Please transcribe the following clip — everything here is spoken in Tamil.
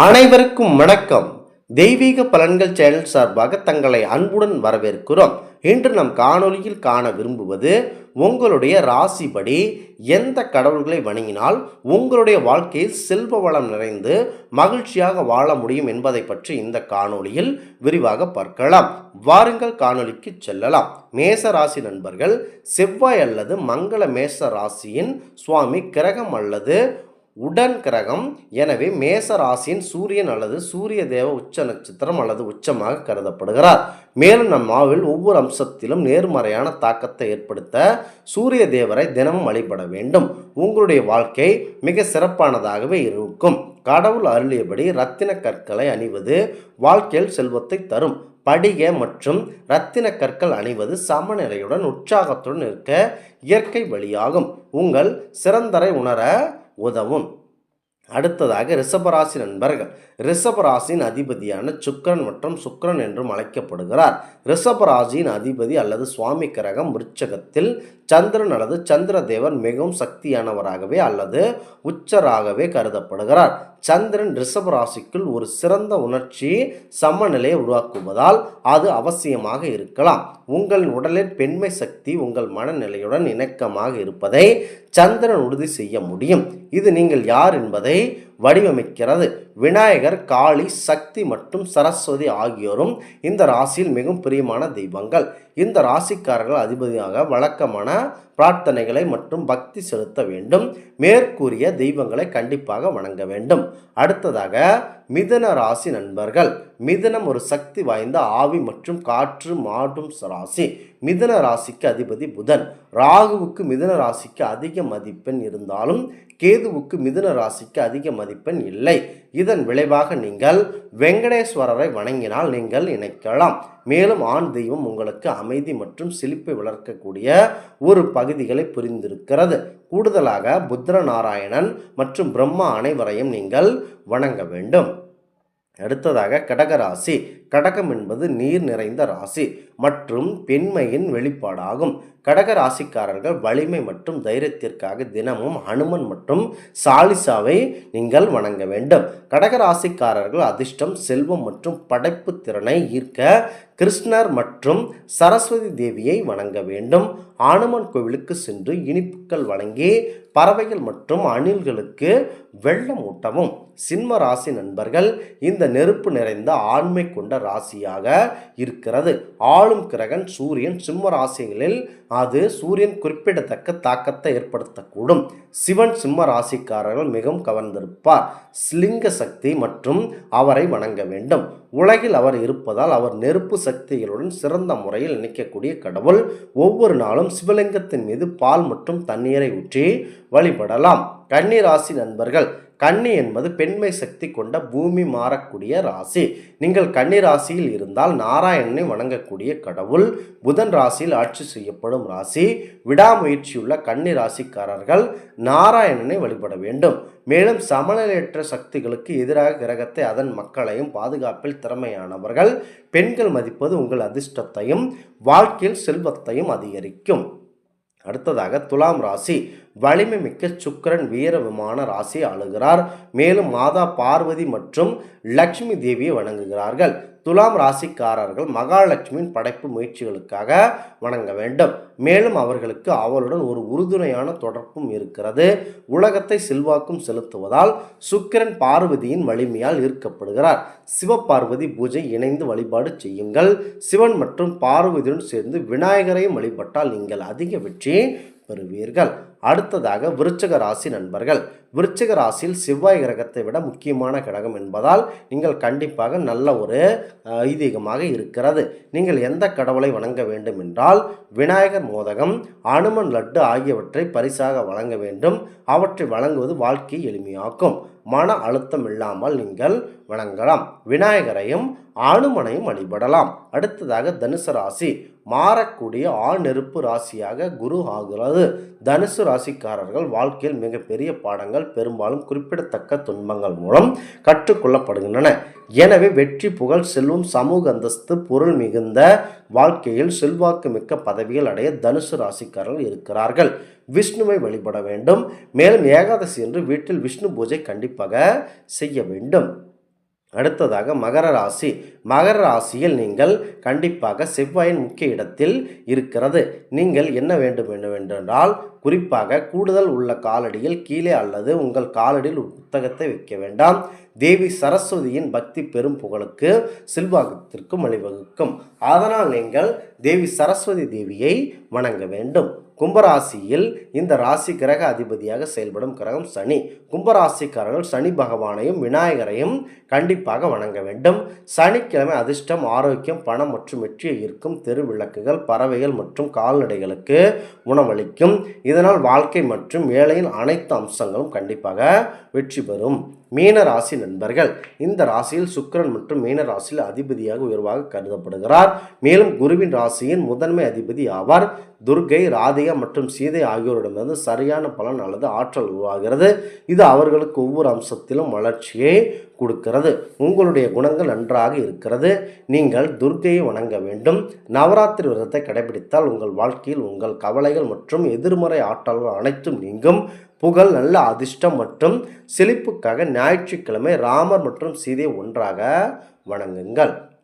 அனைவருக்கும் வணக்கம். தெய்வீக பலன்கள் சேனல் சார்பாக தங்களை அன்புடன் வரவேற்கிறோம். இன்று நம் காணொலியில் காண விரும்புவது உங்களுடைய ராசிப்படி எந்த கடவுள்களை வணங்கினால் உங்களுடைய வாழ்க்கையில் செல்வ வளம் நிறைந்து மகிழ்ச்சியாக வாழ முடியும் என்பதை பற்றி இந்த காணொளியில் விரிவாக பார்க்கலாம். வாருங்கள் காணொளிக்கு செல்லலாம். மேச ராசி நண்பர்கள் செவ்வாய் அல்லது மங்கள மேச ராசியின் சுவாமி கிரகம் அல்லது உடன் கிரகம் எனவே மேச ராசியின் சூரியன் அல்லது சூரிய தேவ உச்ச நட்சத்திரம் அல்லது உச்சமாக கருதப்படுகிறார். மேலும் நம் மாவில் ஒவ்வொரு அம்சத்திலும் நேர்மறையான தாக்கத்தை ஏற்படுத்த சூரிய தேவரை தினமும் வழிபட வேண்டும். உங்களுடைய வாழ்க்கை மிக சிறப்பானதாகவே இருக்கும். கடவுள் அருளியபடி ரத்தின கற்களை அணிவது வாழ்க்கையில் செல்வத்தை தரும். படிக மற்றும் இரத்தின கற்கள் அணிவது சமநிலையுடன் உற்சாகத்துடன் இருக்க இயற்கை வழியாகும். உங்கள் சிறந்தரை உணர உதவும். அடுத்ததாக ரிஷபராசி நண்பர்கள். ரிஷபராசியின் அதிபதியான சுக்கிரன் மற்றும் சுக்கரன் என்றும் அழைக்கப்படுகிறார். ரிஷபராசியின் அதிபதி அல்லது சுவாமி கிரகம் விருச்சகத்தில் சந்திரன் அல்லது சந்திர தேவன் மிகவும் சக்தியானவராகவே அல்லது உச்சராகவே கருதப்படுகிறார். சந்திரன் ரிஷப ராசிக்குள் ஒரு சிறந்த உணர்ச்சி சமநிலையை உருவாக்குவதால் அது அவசியமாக இருக்கலாம். உங்கள் உடலில் பெண்மை சக்தி உங்கள் மனநிலையுடன் இணக்கமாக இருப்பதை சந்திரன் உறுதி செய்ய முடியும். இது நீங்கள் யார் என்பதை வடிவமைக்கிறது. விநாயகர் காளி சக்தி மற்றும் சரஸ்வதி ஆகியோரும் இந்த ராசியில் மிகவும் பிரியமான தெய்வங்கள். இந்த ராசிக்காரர்கள் அதிபதியாக வழக்கமான பிரார்த்தனைகளை மற்றும் பக்தி செலுத்த வேண்டும். மேற்கூறிய தெய்வங்களை கண்டிப்பாக வணங்க வேண்டும். அடுத்ததாக மிதுன ராசி நண்பர்கள். மிதுனம் ஒரு சக்தி வாய்ந்த ஆவி மற்றும் காற்று மாடும் ராசி. மிதுன ராசிக்கு அதிபதி புதன். ராகுவுக்கு மிதுன ராசிக்கு அதிக மதிப்பெண் இருந்தாலும் கேதுவுக்கு மிதுன ராசிக்கு அதிக மதிப்பெண் இல்லை. இதன் விளைவாக நீங்கள் வெங்கடேஸ்வரரை வணங்கினால் நீங்கள் இணைக்கலாம். மேலும் ஆண் தெய்வம் உங்களுக்கு அமைதி மற்றும் சிலிப்பை வளர்க்கக்கூடிய ஒரு பகுதிகளை புரிந்திருக்கிறது. கூடுதலாக புத்திர நாராயணன் மற்றும் பிரம்மா அனைவரையும் நீங்கள் வணங்க வேண்டும். அடுத்ததாக கடகராசி. கடகம் என்பது நீர் நிறைந்த ராசி மற்றும் பெண்மையின் வெளிப்பாடாகும். கடக ராசிக்காரர்கள் வலிமை மற்றும் தைரியத்திற்காக தினமும் ஹனுமன் மற்றும் சாலிசாவை நீங்கள் வணங்க வேண்டும். கடக ராசிக்காரர்கள் அதிர்ஷ்டம் செல்வம் மற்றும் படைப்பு திறனை ஈர்க்க கிருஷ்ணர் மற்றும் சரஸ்வதி தேவியை வணங்க வேண்டும். ஆனுமன் கோவிலுக்கு சென்று இனிப்புகள் வழங்கி பறவைகள் மற்றும் அணில்களுக்கு வெள்ளம் ஊட்டவும். சிம்ம ராசி நண்பர்கள் இந்த நெருப்பு நிறைந்த ஆண்மை கொண்ட ராசியாக இருக்கிறது. ஆளும் கிரகன் சூரியன் சிம்ம ராசிகளில் அது சூரியன் குறிப்பிடத்தக்க தாக்கத்தை ஏற்படுத்தக்கூடும். சிவன் சிம்ம ராசிக்காரர்கள் மிகவும் கவர்ந்திருப்பார். ஸ்லிங்க சக்தி மற்றும் அவரை வணங்க வேண்டும். உலகில் அவர் இருப்பதால் அவர் நெருப்பு சக்திகளுடன் சிறந்த முறையில் நிற்கக்கூடிய கடவுள். ஒவ்வொரு நாளும் சிவலிங்கத்தின் மீது பால் மற்றும் தண்ணீரை ஊற்றி வழிபடலாம். கன்னி ராசி நண்பர்கள் கன்னி என்பது பெண்மை சக்தி கொண்ட பூமி மாறக்கூடிய ராசி. நீங்கள் கன்னி ராசியில் இருந்தால் நாராயணனை வணங்கக்கூடிய கடவுள் புதன் ராசியில் ஆட்சி செய்யப்படும் ராசி. விடாமுயற்சியுள்ள கன்னி ராசிக்காரர்கள் நாராயணனை வழிபட வேண்டும். மேலும் சமநிலையற்ற சக்திகளுக்கு எதிராக கிரகத்தை அதன் மக்களையும் பாதுகாப்பில் திறமையானவர்கள். பெண்கள் மதிப்பது உங்கள் அதிர்ஷ்டத்தையும் வாழ்க்கையில் செல்வத்தையும் அதிகரிக்கும். அடுத்ததாக துலாம் ராசி. வலிமை மிக்க சுக்கரன் வீர விமான ராசி ஆளுகிறார். மேலும் மாதா பார்வதி மற்றும் லக்ஷ்மி தேவியை வணங்குகிறார்கள். துலாம் ராசிக்காரர்கள் மகாலட்சுமியின் படைப்பு முயற்சிகளுக்காக வணங்க வேண்டும். மேலும் அவர்களுக்கு அவளுடன் ஒரு உறுதுணையான தொடர்பும் இருக்கிறது. உலகத்தை செல்வாக்கும் செலுத்துவதால் சுக்கிரன் பார்வதியின் வலிமையால் ஈர்க்கப்படுகிறார். சிவபார்வதி பூஜை இணைந்து வழிபாடு செய்யுங்கள். சிவன் மற்றும் பார்வதியுடன் சேர்ந்து விநாயகரையும் வழிபட்டால் நீங்கள் அதிக வெற்றி பெறுவீர்கள். அடுத்ததாக விருச்சக ராசி நண்பர்கள். விருச்சக ராசியில் செவ்வாய் கிரகத்தை விட முக்கியமான கிரகம் என்பதால் நீங்கள் கண்டிப்பாக நல்ல ஒரு ஐதீகமாக இருக்கிறது. நீங்கள் எந்த கடவுளை வணங்க வேண்டும் என்றால் விநாயகர் மோதகம் அனுமன் லட்டு ஆகியவற்றை பரிசாக வழங்க வேண்டும். அவற்றை வழங்குவது வாழ்க்கையை எளிமையாக்கும். மன அழுத்தம் இல்லாமல் நீங்கள் வணங்கலாம். விநாயகரையும் அனுமனையும் வழிபடலாம். அடுத்ததாக தனுசு ராசி. மாறக்கூடிய ஆண் நெருப்பு ராசியாக குரு ஆகிறது. தனுசு ராசிக்காரர்கள் வாழ்க்கையில் மிகப்பெரிய பாடங்கள் பெரும்பாலும் குறிப்பிடத்தக்க துன்பங்கள் மூலம் கற்றுக்கொள்ளப்படுகின்றன. எனவே வெற்றி புகழ் செல்வம் சமூக அந்தஸ்து பொருள் மிகுந்த வாழ்க்கையில் செல்வாக்கு மிக்க பதவிகள் அடைய தனுசு ராசிக்காரர்கள் இருக்கிறார்கள். விஷ்ணுவை வழிபட வேண்டும். மேலும் ஏகாதசி என்று வீட்டில் விஷ்ணு பூஜை கண்டிப்பாக செய்ய வேண்டும். அடுத்ததாக மகர ராசி. மகர ராசியில் நீங்கள் கண்டிப்பாக செவ்வாயின் முக்கிய இடத்தில் இருக்கிறது. நீங்கள் என்ன வேண்டும் என்னவென்றால் குறிப்பாக கூடுதல் உள்ள காலடியில் கீழே அல்லது உங்கள் காலடியில் புத்தகத்தை வைக்க வேண்டாம். தேவி சரஸ்வதியின் பக்தி பெரும் புகழுக்கு செல்வாக்கத்திற்கும் வழிவகுக்கும். அதனால் நீங்கள் தேவி சரஸ்வதி தேவியை வணங்க வேண்டும். கும்பராசியில் இந்த ராசி கிரக அதிபதியாக செயல்படும் கிரகம் சனி. கும்பராசிக்காரர்கள் சனி பகவானையும் விநாயகரையும் கண்டிப்பாக வணங்க வேண்டும். சனிக்கிழமை அதிர்ஷ்டம் ஆரோக்கியம் பணம் மற்றும் வெற்றியை ஈர்க்கும் தெரு விளக்குகள் பறவைகள் மற்றும் கால்நடைகளுக்கு உணவளிக்கும். இதனால் வாழ்க்கை மற்றும் வேலையின் அனைத்து அம்சங்களும் கண்டிப்பாக வெற்றி பெறும். மீன ராசி நண்பர்கள். இந்த ராசியில் சுக்கிரன் மற்றும் மீன ராசியில் அதிபதியாக உயர்வாக கருதப்படுகிறார். மேலும் குருவின் ராசியின் முதன்மை அதிபதி ஆவார். துர்கை ராதிகா மற்றும் சீதை ஆகியோரிடமிருந்து சரியான பலன் அல்லது ஆற்றல் உருவாகிறது. இது அவர்களுக்கு ஒவ்வொரு அம்சத்திலும் வளர்ச்சியை கொடுக்கிறது. உங்களுடைய குணங்கள் நன்றாக இருக்கிறது. நீங்கள் துர்க்கையை வணங்க வேண்டும். நவராத்திரி விரதத்தை கடைபிடித்தால் உங்கள் வாழ்க்கையில் உங்கள் கவலைகள் மற்றும் எதிர்மறை ஆற்றல்கள் அனைத்தும் நீங்கும். புகழ் நல்ல அதிர்ஷ்டம் மற்றும் செழிப்புக்காக ஞாயிற்றுக்கிழமை ராமர் மற்றும் சீதை ஒன்றாக வணங்குங்கள்.